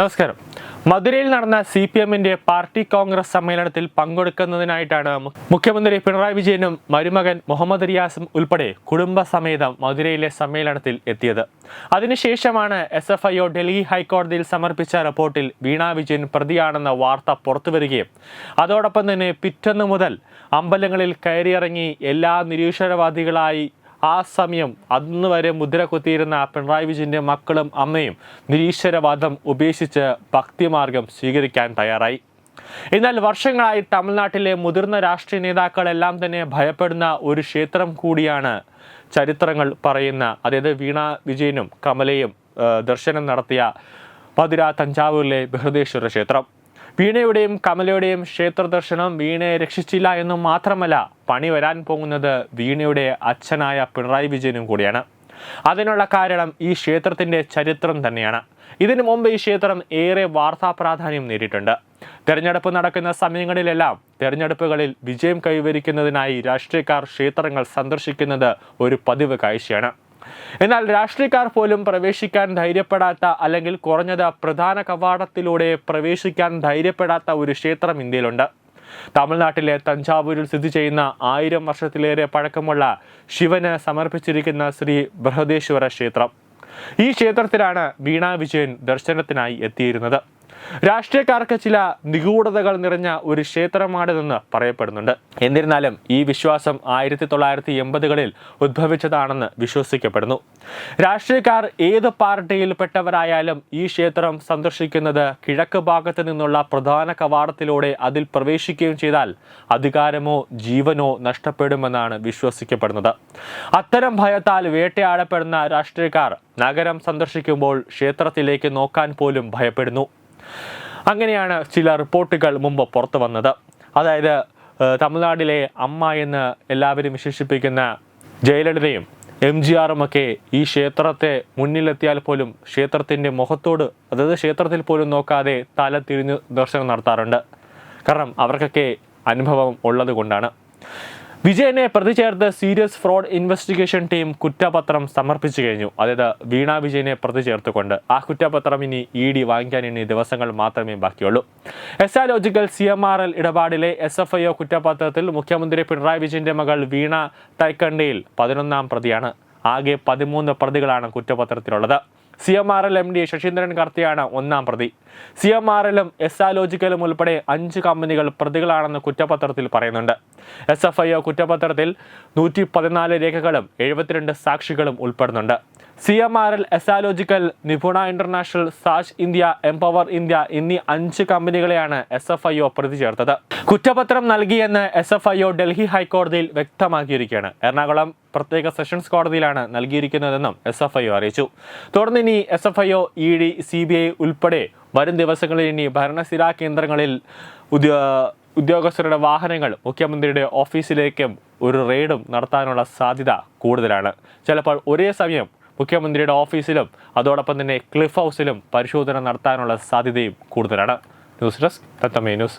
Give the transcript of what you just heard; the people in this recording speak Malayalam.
നമസ്കാരം. മധുരയിൽ നടന്ന സി പി എമ്മിന്റെ പാർട്ടി കോൺഗ്രസ് സമ്മേളനത്തിൽ പങ്കെടുക്കുന്നതിനായിട്ടാണ് മുഖ്യമന്ത്രി പിണറായി വിജയനും മരുമകൻ മുഹമ്മദ് റിയാസും ഉൾപ്പെടെ കുടുംബസമേതം മധുരയിലെ സമ്മേളനത്തിൽ എത്തിയത്. അതിനുശേഷമാണ് S F I O Delhi ഹൈക്കോടതിയിൽ സമർപ്പിച്ച റിപ്പോർട്ടിൽ വീണ വിജയൻ പ്രതിയാണെന്ന വാർത്ത പുറത്തുവരികയും അതോടൊപ്പം തന്നെ പിറ്റന്നു മുതൽ അമ്പലങ്ങളിൽ കയറിയിറങ്ങി എല്ലാ നിരീശ്വരവാദികളായി ആ സമയം അന്ന് വരെ മുദ്ര കുത്തിയിരുന്ന പിണറായി വിജയന്റെ മക്കളും അമ്മയും നിരീശ്വരവാദം ഉപേക്ഷിച്ച് ഭക്തിമാർഗം സ്വീകരിക്കാൻ തയ്യാറായി. എന്നാൽ വർഷങ്ങളായി തമിഴ്നാട്ടിലെ മുതിർന്ന രാഷ്ട്രീയ നേതാക്കളെല്ലാം തന്നെ ഭയപ്പെടുന്ന ഒരു ക്ഷേത്രം കൂടിയാണ് ചരിത്രങ്ങൾ പറയുന്ന അതായത് വീണ വിജയനും കമലയും ദർശനം നടത്തിയ മധുര തഞ്ചാവൂരിലെ ബൃഹദേശ്വര ക്ഷേത്രം. വീണയുടെയും കമലയുടെയും ക്ഷേത്ര ദർശനം വീണയെ രക്ഷിച്ചില്ല എന്ന് മാത്രമല്ല പണി വരാൻ പോകുന്നത് വീണയുടെ അച്ഛനായ പിണറായി വിജയനും കൂടിയാണ്. അതിനുള്ള കാരണം ഈ ക്ഷേത്രത്തിന്റെ ചരിത്രം തന്നെയാണ്. ഇതിനു മുമ്പ് ഈ ക്ഷേത്രം ഏറെ വാർത്താ പ്രാധാന്യം നേരിട്ടുണ്ട് തെരഞ്ഞെടുപ്പ് നടക്കുന്ന സമയങ്ങളിലെല്ലാം തെരഞ്ഞെടുപ്പുകളിൽ വിജയം കൈവരിക്കുന്നതിനായി രാഷ്ട്രീയക്കാർ ക്ഷേത്രങ്ങൾ സന്ദർശിക്കുന്നത് ഒരു പതിവ് കാഴ്ചയാണ്. എന്നാൽ രാഷ്ട്രീയക്കാർ പോലും പ്രവേശിക്കാൻ ധൈര്യപ്പെടാത്ത അല്ലെങ്കിൽ കുറഞ്ഞത് പ്രധാന കവാടത്തിലൂടെ പ്രവേശിക്കാൻ ധൈര്യപ്പെടാത്ത ഒരു ക്ഷേത്രം ഇന്ത്യയിലുണ്ട്. തമിഴ്നാട്ടിലെ തഞ്ചാവൂരിൽ സ്ഥിതി ചെയ്യുന്ന ആയിരം വർഷത്തിലേറെ പഴക്കമുള്ള ശിവന് സമർപ്പിച്ചിരിക്കുന്ന ശ്രീ ബൃഹദേശ്വര ക്ഷേത്രം. ഈ ക്ഷേത്രത്തിലാണ് വീണ വിജയൻ ദർശനത്തിനായി എത്തിയിരുന്നത്. രാഷ്ട്രീയക്കാർക്ക് ചില നിഗൂഢതകൾ നിറഞ്ഞ ഒരു ക്ഷേത്രമാണിതെന്ന് പറയപ്പെടുന്നുണ്ട്. എന്നിരുന്നാലും ഈ വിശ്വാസം ആയിരത്തി തൊള്ളായിരത്തി എൺപതുകളിൽ ഉദ്ഭവിച്ചതാണെന്ന് വിശ്വസിക്കപ്പെടുന്നു. രാഷ്ട്രീയക്കാർ ഏത് പാർട്ടിയിൽപ്പെട്ടവരായാലും ഈ ക്ഷേത്രം സന്ദർശിക്കുന്നത് കിഴക്ക് ഭാഗത്ത് നിന്നുള്ള പ്രധാന കവാടത്തിലൂടെ അതിൽ പ്രവേശിക്കുകയും ചെയ്താൽ അധികാരമോ ജീവനോ നഷ്ടപ്പെടുമെന്നാണ് വിശ്വസിക്കപ്പെടുന്നത്. അത്തരം ഭയത്താൽ വേട്ടയാടപ്പെടുന്ന രാഷ്ട്രീയക്കാർ നഗരം സന്ദർശിക്കുമ്പോൾ ക്ഷേത്രത്തിലേക്ക് നോക്കാൻ പോലും ഭയപ്പെടുന്നു. അങ്ങനെയാണ് ചില റിപ്പോർട്ടുകൾ മുമ്പ് പുറത്തു വന്നത്. അതായത് തമിഴ്നാട്ടിലെ അമ്മ എന്ന് എല്ലാവരും വിശേഷിപ്പിക്കുന്ന ജയലളിതയും എം ജി ആറും ഒക്കെ ഈ ക്ഷേത്രത്തെ മുന്നിലെത്തിയാൽ പോലും ക്ഷേത്രത്തിന്റെ മുഖത്തോട് അതായത് ക്ഷേത്രത്തിൽ പോലും നോക്കാതെ തല തിരിഞ്ഞ് ദർശനം നടത്താറുണ്ട്. കാരണം അവർക്കൊക്കെ അനുഭവം ഉള്ളത് കൊണ്ടാണ് വിജയനെ പ്രതി ചേർത്ത് സീരിയസ് ഫ്രോഡ് ഇൻവെസ്റ്റിഗേഷൻ ടീം കുറ്റപത്രം സമർപ്പിച്ചു കഴിഞ്ഞു. അതായത് വീണ വിജയനെ പ്രതി ചേർത്തുകൊണ്ട് ആ കുറ്റപത്രം ഇനി ഇ ഡി വാങ്ങിക്കാൻ ഇനി ദിവസങ്ങൾ മാത്രമേ ബാക്കിയുള്ളൂ. Exalogic C M R L ഇടപാടിലെ S F I O കുറ്റപത്രത്തിൽ മുഖ്യമന്ത്രി പിണറായി വിജയന്റെ മകൾ വീണ തൈക്കണ്ടയിൽ പതിനൊന്നാം പ്രതിയാണ്. ആകെ പതിമൂന്ന് പ്രതികളാണ് കുറ്റപത്രത്തിലുള്ളത്. C M R L M D Sasindran കർത്തിയാണ് ഒന്നാം പ്രതി. സി എം ആർ എല്ലും എസ് ആ ലോജിക്കലും ഉൾപ്പെടെ അഞ്ച് കമ്പനികൾ പ്രതികളാണെന്ന് കുറ്റപത്രത്തിൽ പറയുന്നുണ്ട്. എസ് എഫ് ഐ ഒ കുറ്റപത്രത്തിൽ നൂറ്റി പതിനാല് രേഖകളും എഴുപത്തിരണ്ട് സാക്ഷികളും ഉൾപ്പെടുന്നുണ്ട്. C M R L Exalogic Nipuna International Sash India Empower India എന്നീ അഞ്ച് കമ്പനികളെയാണ് എസ് എഫ് ഐ ഒ പ്രതി ചേർത്തത്. കുറ്റപത്രം നൽകിയെന്ന് S F I O Delhi ഹൈക്കോടതിയിൽ വ്യക്തമാക്കിയിരിക്കുകയാണ്. എറണാകുളം പ്രത്യേക സെഷൻസ് കോടതിയിലാണ് നൽകിയിരിക്കുന്നതെന്നും എസ് എഫ് ഐ ഒ അറിയിച്ചു. തുടർന്ന് ഇനി S F I O E D C B I ഉൾപ്പെടെ വരും ദിവസങ്ങളിൽ ഇനി ഭരണസ്ഥിരാ കേന്ദ്രങ്ങളിൽ ഉദ്യോ ഉദ്യോഗസ്ഥരുടെ വാഹനങ്ങൾ മുഖ്യമന്ത്രിയുടെ ഓഫീസിലേക്കും ഒരു റെയ്ഡും നടത്താനുള്ള സാധ്യത കൂടുതലാണ്. ചിലപ്പോൾ ഒരേ സമയം മുഖ്യമന്ത്രിയുടെ ഓഫീസിലും അതോടൊപ്പം തന്നെ ക്ലിഫ് ഹൗസിലും പരിശോധന നടത്താനുള്ള സാധ്യതയും കൂടുതലാണ്. News desk Thathamme news.